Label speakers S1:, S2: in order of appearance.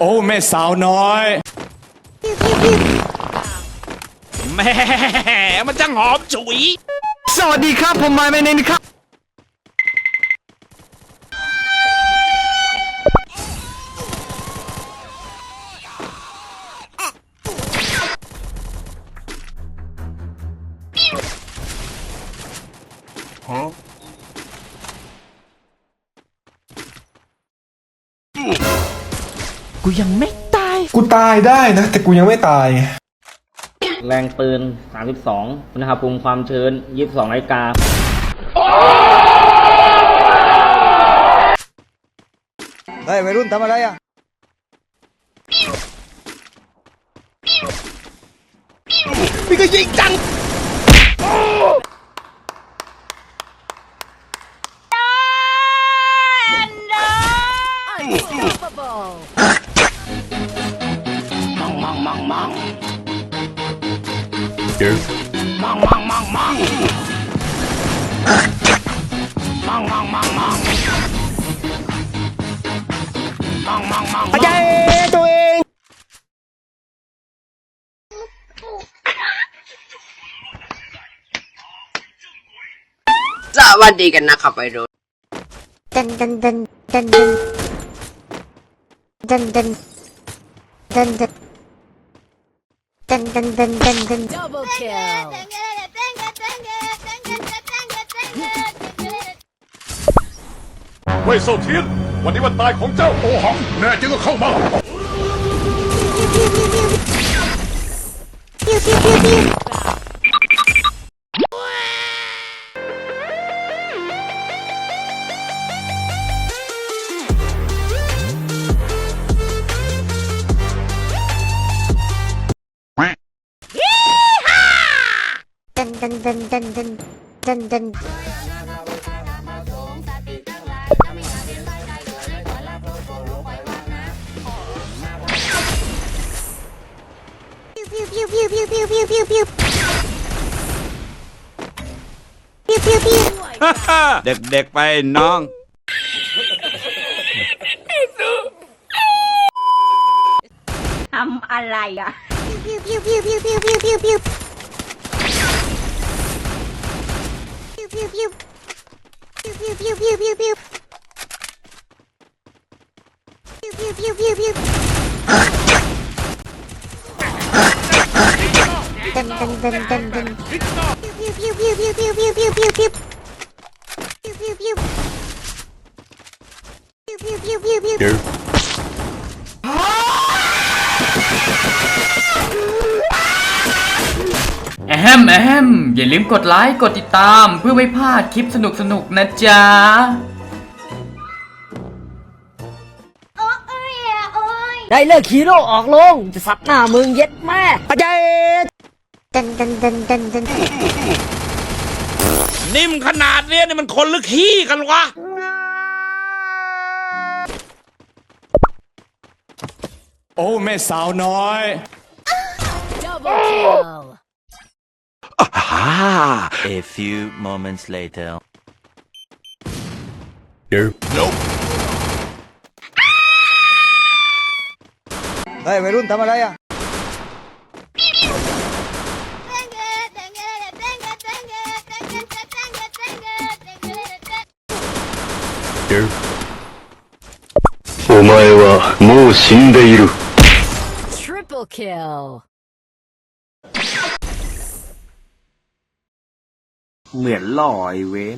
S1: โอ้แม่สาวน้อย
S2: แหม่มันจังหอมฉุย
S3: สวัสดีครับ ผมไมค์แมนเนครับ
S4: กูยังไม่ตาย
S5: กูตายได้นะ แต่กูยังไม่ตายไง
S6: แรงปืน 32อุณหภูมิความชื้น 22นาฬิกา
S3: เฮ้ยวัยรุ่นทำอะไรอะ
S2: พี่ก็ยิงจัง มังมังมังมังมังมังมังมังมังมังมังมังมังมังมังมัง
S7: สวัสดีกันนะครับไปรุ่น
S8: dun dun dun dun ตึนตึนตึนตึนตึน
S9: Double kill.
S10: เว่ยโซาเทียน วันนี้วันตายของเจ้าโอหัง แน่จริงก็เข้ามา
S8: ปิ้วปิ้วปิ้วปิ้ว ดันดันดันดันดันดันพิวพิวพิวพิวพิวพิวพิวพิวพิวพิว
S2: เด็กๆไปน้อง
S9: ทำอะไรอะ
S8: พิวพิวพิวพิวพิวพิวพิวพิว พิวพิวพิวพิวพิวพิวพิวพิวพิวพิวพิวพิวดันดันดันดันดันพิวพิวพิวพิวพิวพิวพิวพิวพิวพิวพิวพิวพิวพิวพิวพิวพิว
S4: มแอมอย่าลืมกดไลค์กดติดตามเพื่อไม่พลาดคลิปสนุกๆนะจ๊ะ
S9: ได้เลิกฮีโร่ออกลง จะสับหน้ามึงเย็ดแม่
S8: ดันดันดันดันดัน
S2: นิ่มขนาดเนี้ยนี่มันคนหรือขี้กันวะ
S1: โอ้แม่สาวน้อย
S9: Double kill. Ha!
S11: A few moments later.
S3: Nope. Nope. Dai, Verun, tamalaya. Nope.
S10: お前はもう死んでいる。
S9: Triple kill.
S3: เหมือนหล่อไอเว้น